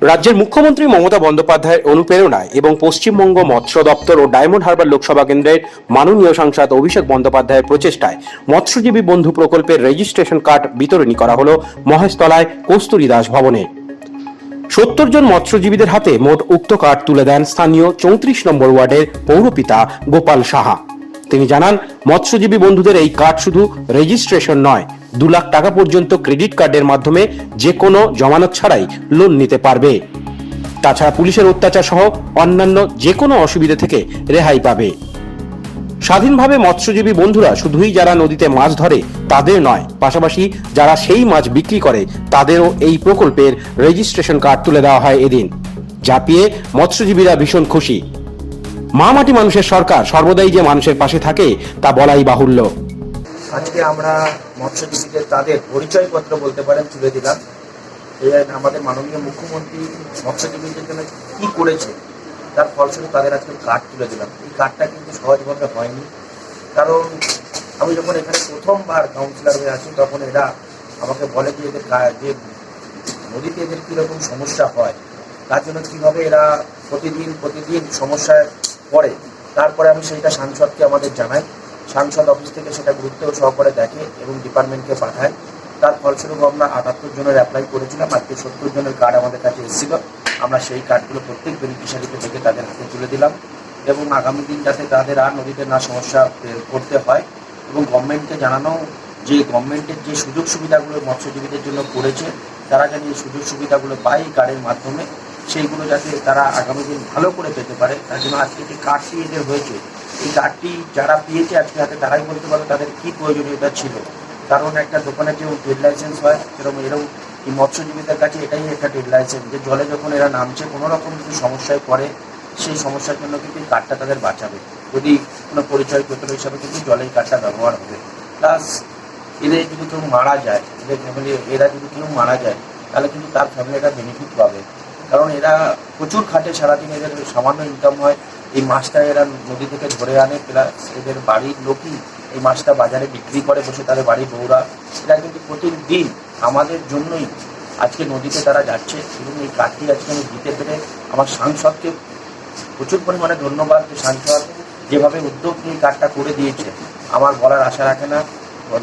রাজ্যের মুখ্যমন্ত্রী মমতা বন্দ্যোপাধ্যায়ের অনুপ্রেরণায় এবং পশ্চিমবঙ্গ মৎস্য দপ্তর ও ডায়মন্ড হারবার লোকসভা কেন্দ্রের মাননীয় সাংসদ অভিষেক বন্দ্যোপাধ্যায়ের প্রচেষ্টায় মৎস্যজীবী বন্ধু প্রকল্পের রেজিস্ট্রেশন কার্ড বিতরণী করা হলো মহেশতলায় কস্তুরী দাস ভবনে। সত্তর জন মৎস্যজীবীদের হাতে মোট উক্ত কার্ড তুলে দেন স্থানীয় চৌত্রিশ নম্বর ওয়ার্ডের পৌরপিতা গোপাল সাহা। তিনি জানান, মৎস্যজীবী বন্ধুদের এই কার্ড শুধু রেজিস্ট্রেশন নয় দু লাখ টাকা পর্যন্ত ক্রেডিট কার্ডের মাধ্যমে যে কোনো জমানত ছাড়াই লোন নিতে পারবে। তাছাড়া পুলিশের অত্যাচার সহ অন্যান্য যে কোনো অসুবিধা থেকে রেহাই পাবে। স্বাধীনভাবে মৎস্যজীবী বন্ধুরা, শুধুই যারা নদীতে মাছ ধরে, তাদের নয়, পাশাপাশি যারা সেই মাছ বিক্রি করে, তাদেরও এই প্রকল্পের রেজিস্ট্রেশন কার্ড তুলে দেওয়া হয় এদিন যা পেয়ে মৎস্যজীবীরা ভীষণ খুশি। মা মাটি মানুষের সরকার সর্বদাই যে মানুষের পাশে থাকে, তা বলাই বাহুল্য। আজকে আমরা মৎস্যজীবীদের তাদের পরিচয়পত্র বলতে পারেন, তুলে দিলাম। এই আমাদের মাননীয় মুখ্যমন্ত্রী মৎস্যজীবীদের জন্য কি করেছে, তার ফলস্বরূপ তাদের আজকে কার্ড তুলে দিলাম। এই কার্ডটা কিন্তু সহজভাবে হয়নি। কারণ আমি যখন এখানে প্রথমবার কাউন্সিলর হয়ে আছি, তখন এরা আমাকে বলে যে এদের যে নদীতে এদের কীরকম সমস্যা হয়, তার জন্য কীভাবে এরা প্রতিদিন প্রতিদিন সমস্যায় পড়ে। তারপরে আমি সেইটা সাংসদকে আমাদের জানাই। সাংসদ অফিস থেকে সেটা গুরুত্ব সহকারে দেখে এবং ডিপার্টমেন্টকে পাঠায়। তার ফলস্বরূপ আমরা আটাত্তর জনের অ্যাপ্লাই করেছিলাম, আজকে সত্তর জনের কার্ড আমাদের কাছে এসেছিল। আমরা সেই কার্ডগুলো প্রত্যেক বেনিফিশিয়ারিকে থেকে তাদের হাতে তুলে দিলাম এবং আগামী দিন যাতে তাদের আর নদীতে না সমস্যা পড়তে হয় এবং গভর্নমেন্টকে জানানো যে গভর্নমেন্টের যে সুযোগ সুবিধাগুলো মৎস্যজীবীদের জন্য করেছে তারা যেন এই সুযোগ সুবিধাগুলো পায় এই কার্ডের মাধ্যমে। সেইগুলো যাতে তারা আগামী দিন ভালো করে পেতে পারে, তার জন্য আজকে যে কার্ডটি এদের হয়েছে, এই কার্ডটি যারা পেয়েছে আজকে হাতে, তারাই বলতে পারে তাদের কী প্রয়োজনীয়তা ছিল। কারণ একটা দোকানে যে ট্রেড লাইসেন্স হয়, সেরকম এরকম এই মৎস্যজীবীদের কাছে এটাই একটা ট্রেড লাইসেন্স যে জলে যখন এরা নামছে, কোনো রকম কিছু সমস্যায় পড়ে, সেই সমস্যার জন্য কিন্তু এই কার্ডটা তাদের বাঁচাবে। যদি কোনো পরিচয়পত্র হিসাবে কিন্তু জলে এই কার্ডটা ব্যবহার হবে। প্লাস এদের যদি কেউ মারা যায়, এদের ফ্যামিলি এরা যদি কেউ মারা যায়, তাহলে কিন্তু তার ফ্যামিলিটা বেনিফিট পাবে। কারণ এরা প্রচুর খাটে, সারাদিন এদের সামান্য ইনকাম হয়। এই মাছটা এরা নদী থেকে ধরে আনে প্লাস এদের বাড়ির লোকই এই মাছটা বাজারে বিক্রি করে, বসে তাদের বাড়ির বউরা। এরা কিন্তু প্রতিদিন আমাদের জন্যই আজকে নদীতে তারা যাচ্ছে এবং এই কাজটি আজকে আমি দিতে পেরে আমার সাংসদকে প্রচুর পরিমাণে ধন্যবাদ যে সাংসদ যেভাবে উদ্যোগ নিয়ে কাজটা করে দিয়েছে, আমার বলার আশা রাখে না।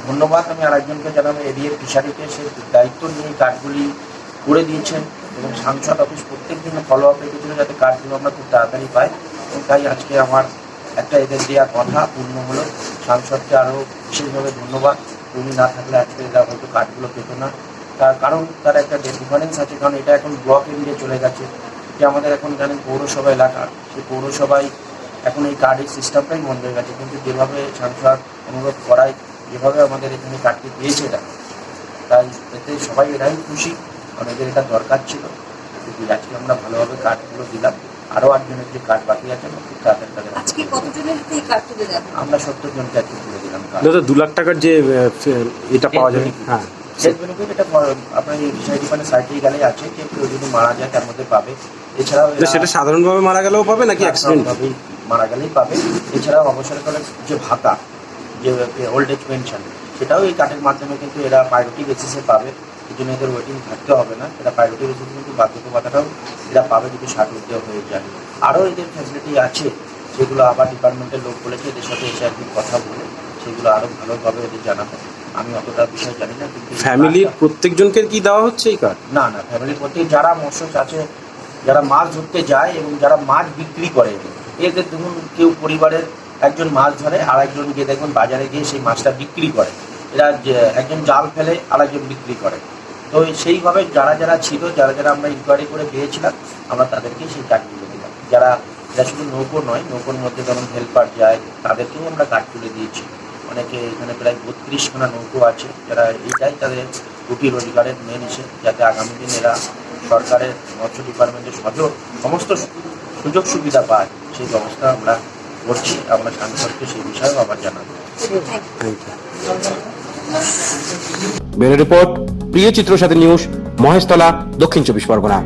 ধন্যবাদ আমি আরেকজনকে জানাব এদিকে ফিশারিতে সে দায়িত্ব নিয়ে কাজগুলি করে দিয়েছেন। এবং সাংসদ অফিস প্রত্যেক দিন ফলো আপ রেখেছিল যাতে কাজগুলো আমরা খুব তাড়াতাড়ি পাই। তাই আজকে আমার একটা এদের দেওয়া কথা পূর্ণ হলো সাংসদকে আরও বিশেষভাবে ধন্যবাদ। উনি না থাকলে আজকে এরা হয়তো কাজগুলো পেত না। তার কারণ তার একটা ডিফারেন্স আছে, কারণ এটা এখন ব্লক এরিয়ে চলে গেছে। যে আমাদের এখন জানেন পৌরসভা এলাকা সেই পৌরসভায় এখন এই কার্ডের সিস্টেমটাই বন্ধ হয়ে গেছে। কিন্তু যেভাবে সাংসদ অনুরোধ করায়, যেভাবে আমাদের এখানে কার্ডটি দিয়েছে তাই এতে সবাই এরাই খুশি। এদের এটা দরকার ছিল। কিন্তু আজকে আমরা ভালোভাবে কার্ডগুলো দিলাম। আরও আটজনের যে কার্ড বাকি আছে আমরা খুব তাড়াতাড়ি তাদের আজকে কতজনের হাতে এই কার্ড তুলে দেওয়া আমরা সত্তর জনকে আজকে তুলে দিলাম কার্ড দাদা দু লাখ টাকার যে এটা পাওয়া যায় হ্যাঁ। হেলথ বেনিফিট এটা আপনার এই বিষয় ডিপার্টমেন্ট সাইটে গেলে আছে যে কেউ যদি মারা যায় তার মধ্যে পাবে। এছাড়াও সেটা সাধারণভাবে মারা গেলেও পাবে নাকি অ্যাক্সিডেন্ট মারা গেলেই পাবে। এছাড়াও অবসরকালের যে ভাতা যে ওল্ড এজ পেনশন সেটাও এই কার্ডের মাধ্যমে কিন্তু এরা প্রায়োরিটি বেসিসে পাবে। জন্য এদের ওয়েটিং থাকতে হবে না এরা প্রায়োরিটি বেসিসে কিন্তু বার্ধক্য ভাতাটাও এরা পাবে যদি ষাট ঊর্ধ্বে হয়ে যায়। আরও এদের ফ্যাসিলিটি আছে যেগুলো আবার ডিপার্টমেন্টের লোক বলেছে এদের সাথে এসে একদিন কথা বলে সেগুলো আরও ভালোভাবে এদের জানা জানাবে আমি অতটা বিষয় জানি না কিন্তু ফ্যামিলির প্রত্যেকজনকে কি দেওয়া হচ্ছে এই কার্ড? না না ফ্যামিলির প্রতি যারা মৎস্য চাষে যারা মাছ ধরতে যায় এবং যারা মাছ বিক্রি করে এদের ধরুন কেউ পরিবারের একজন মাছ ধরে আর একজন গিয়ে দেখুন বাজারে গিয়ে সেই মাছটা বিক্রি করে। এরা একজন জাল ফেলে আর একজন বিক্রি করে। তো সেইভাবে যারা যারা ছিল যারা যারা আমরা ইনকোয়ারি করে পেয়েছিলাম আমরা তাদেরকেই সেই কার্ডগুলো দিলাম। যারা যারা শুধু নৌকো নয় নৌকোর মধ্যে যেমন হেল্পার যায় তাদেরকেও আমরা কার্ড তুলে দিয়েছি। অনেকে এখানে প্রায় বত্রিশখানা নৌকো আছে যারা এটাই তাদের রুটি রোজগারের মেন ইসে যাতে আগামী দিন এরা সরকারের মৎস্য ডিপার্টমেন্টের সজগ সমস্ত সুযোগ সুবিধা পায় সেই ব্যবস্থা আমরা করছি। আমরা সাংসদকে সেই বিষয়েও আবার জানাব। বেরো রিপোর্ট প্রিয় চিত্র সাথে নিউজ মহেশতলা দক্ষিণ চব্বিশ পরগনা।